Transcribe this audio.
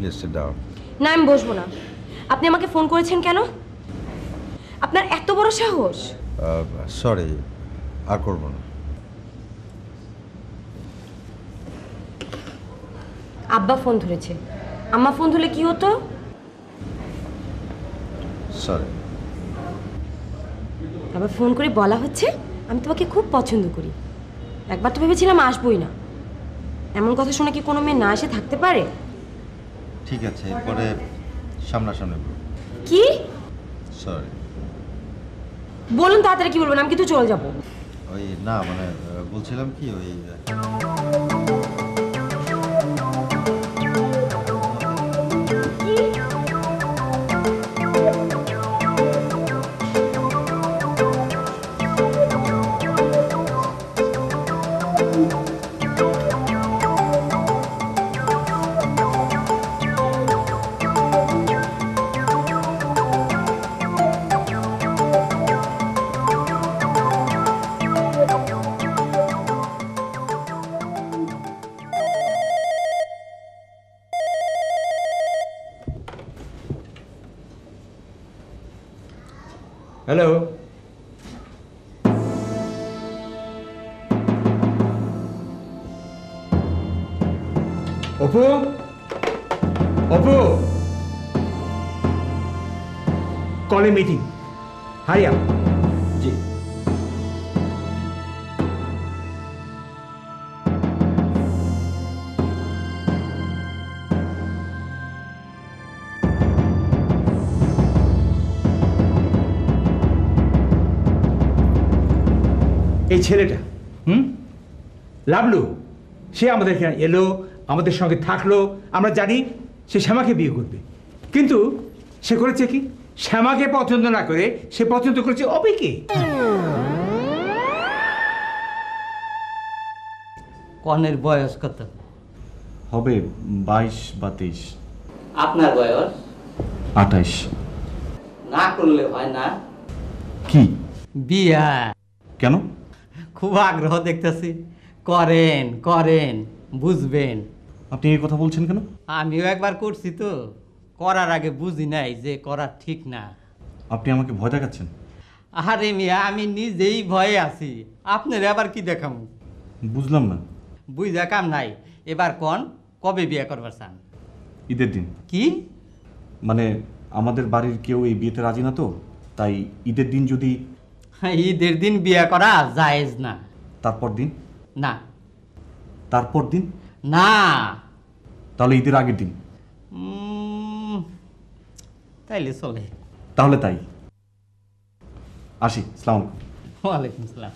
Please sit down না আমি বসবো না। আপনি আমাকে ফোন করেছেন কেন? আপনার এত বড় সাহস। সরি আর করব না। আব্বা ফোন ধরেছে। আম্মা ফোন ধরলে কি হতো? সরি আবার ফোন করে বলা হচ্ছে আমি তোমাকে খুব পছন্দ করি। একবার তো ভেবেছিলাম আসবোই না। এমন কথা শুনে কি কোনো মেয়ে না এসে থাকতে পারে? ঠিক আছে এরপরে সামনাসামনি কি? সরি বলুন তাড়াতাড়ি কি বলবেন আমি কিন্তু চলে যাব। ওই না মানে বলছিলাম কি ওই hello? Opu Opu call a meeting. Hurry up. এই ছেলেটা হুম? লাভলু সে আমাদের এখানে এলো আমাদের সঙ্গে থাকল আমরা জানি সে শ্যামাকে বিয়ে করবে। কিন্তু সে করেছে কি? শ্যামাকে পছন্দ না করে সে পছন্দ করেছে অবিকে কনের বয়স কত? হবে বাইশ বা তেইশ। আপনার বয়স? আঠাইশ। না করলে হয় না। কি? বিয়া। কেন? খুব আগ্রহ দেখতেছি। করেন করেন বুঝবেন। আপনি এই কথা বলছেন কেন? আমিও একবার করছি তো। করার আগে বুঝি নাই যে করা ঠিক না। আপনি আমাকে ভয় দেখাচ্ছেন? আরে মিয়া আমি নিজেই ভয়ে আছি। আপনার আবার কি দেখাম? বুঝলাম না। বুঝা কাম নাই। এবার কন? কবে বিয়ে করবার চান? ঈদের দিন। কি? মানে আমাদের বাড়ির কেউ এই বিয়েতে রাজি না তো? তাই ঈদের দিন যদি ঈদের দিন বিয়ে করা জায়েজ না। তারপর দিন? না। তারপর দিন? না। তাহলে ঈদের আগের দিন? উম, তাইলে চলে। তাহলে তাই। আসি সালাম ওয়ালাইকুম সালাম।